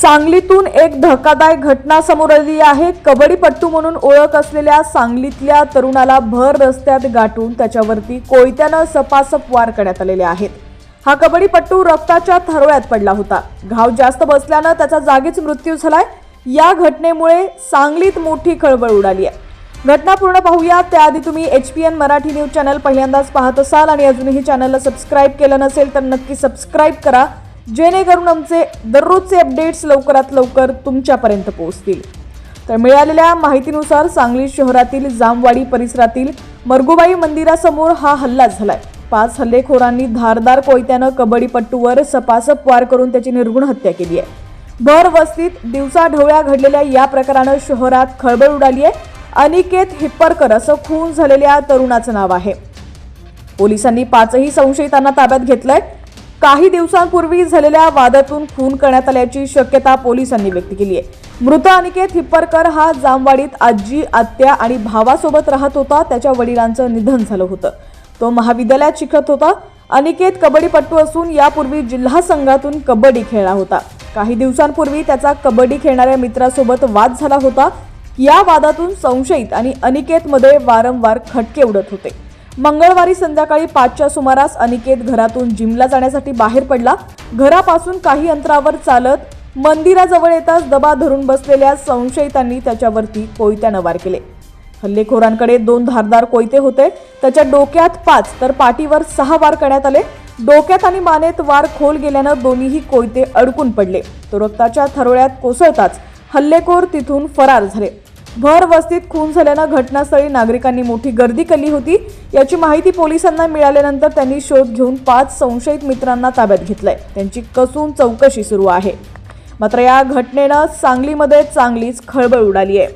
सांगलीतून एक धक्कादायक घटना समोर आली आहे. कबड्डीपट्टू म्हणून ओळख असलेल्या सांगलीतल्या तरुणाला भर रस्त्यात गाठून त्याच्यावरती कोयत्यानं सपासप वार करण्यात आलेले आहेत. हा कबड्डीपट्टू रक्ताच्या थरोळ्यात पडला होता. घाव जास्त बसल्यानं त्याचा जागीच मृत्यू झालाय. या घटनेमुळे सांगलीत मोठी खळबळ उडाली आहे. घटना पूर्ण पाहूया. त्याआधी तुम्ही H P N Marathi news channel पहिल्यांदाच पाहत असाल आणि अजूनही चॅनलला सबस्क्राईब केलं नसेल तर नक्की सबस्क्राईब करा. जेणेकरून आमचे दररोजचे अपडेट्स लवकरात लवकर तुमच्यापर्यंत पोहोचतील. तर मिळालेल्या माहितीनुसार सांगली शहरातील जामवाडी परिसरातील मरगुबाई मंदिरासमोर हा हल्ला झालाय. पाच हल्लेखोरांनी धारदार कोयत्यानं कबड्डीपट्टूवर सपासप वार करून त्याची निर्गुण हत्या केली आहे. भर वस्तीत दिवसाढवळ्या घडलेल्या या प्रकारानं शहरात खळबळ उडाली आहे. अनिकेत हिप्परकर असं खून झालेल्या तरुणाचं नाव आहे. पोलिसांनी पाचही संशयितांना ताब्यात घेतलंय. काही दिवसांपूर्वी झालेल्या वादातून खून करण्यात आल्याची शक्यता पोलिसांनी व्यक्त केली आहे. मृत अनिकेत हिप्परकर हा जामवाडीत आजी आत्या आणि भावासोबत राहत होता. त्याच्या वडिलांचं निधन झालं होतं. तो महाविद्यालयात शिकत होता. अनिकेत कबड्डीपट्टू असून यापूर्वी जिल्हा संघातून कबड्डी खेळला होता. काही दिवसांपूर्वी त्याचा कबड्डी खेळणाऱ्या मित्रासोबत वाद झाला होता. या वादातून संशयित आणि अनिकेतमध्ये वारंवार खटके उडत होते. मंगळवारी संध्याकाळी पाचच्या सुमारास अनिकेत घरातून जिमला जाण्यासाठी बाहेर पडला. घरापासून काही अंतरावर चालत मंदिराजवळ येताच दबा धरून बसलेल्या संशयितांनी त्याच्यावरती कोयत्यानं वार केले. हल्लेखोरांकडे दोन धारदार कोयते होते. त्याच्या डोक्यात पाच तर पाठीवर सहा वार करण्यात आले. डोक्यात आणि मानेत वार खोल गेल्यानं दोन्हीही कोयते अडकून पडले. तो रक्ताच्या थरोळ्यात कोसळताच हल्लेखोर तिथून फरार झाले. भर वस्तीत खून झाल्यानं घटनास्थळी नागरिकांनी मोठी गर्दी केली होती. याची माहिती पोलिसांना मिळाल्यानंतर त्यांनी शोध घेऊन पाच संशयित मित्रांना ताब्यात घेतलंय. त्यांची कसून चौकशी सुरू आहे. मात्र या घटनेनं सांगलीमध्ये चांगलीच खळबळ उडाली आहे.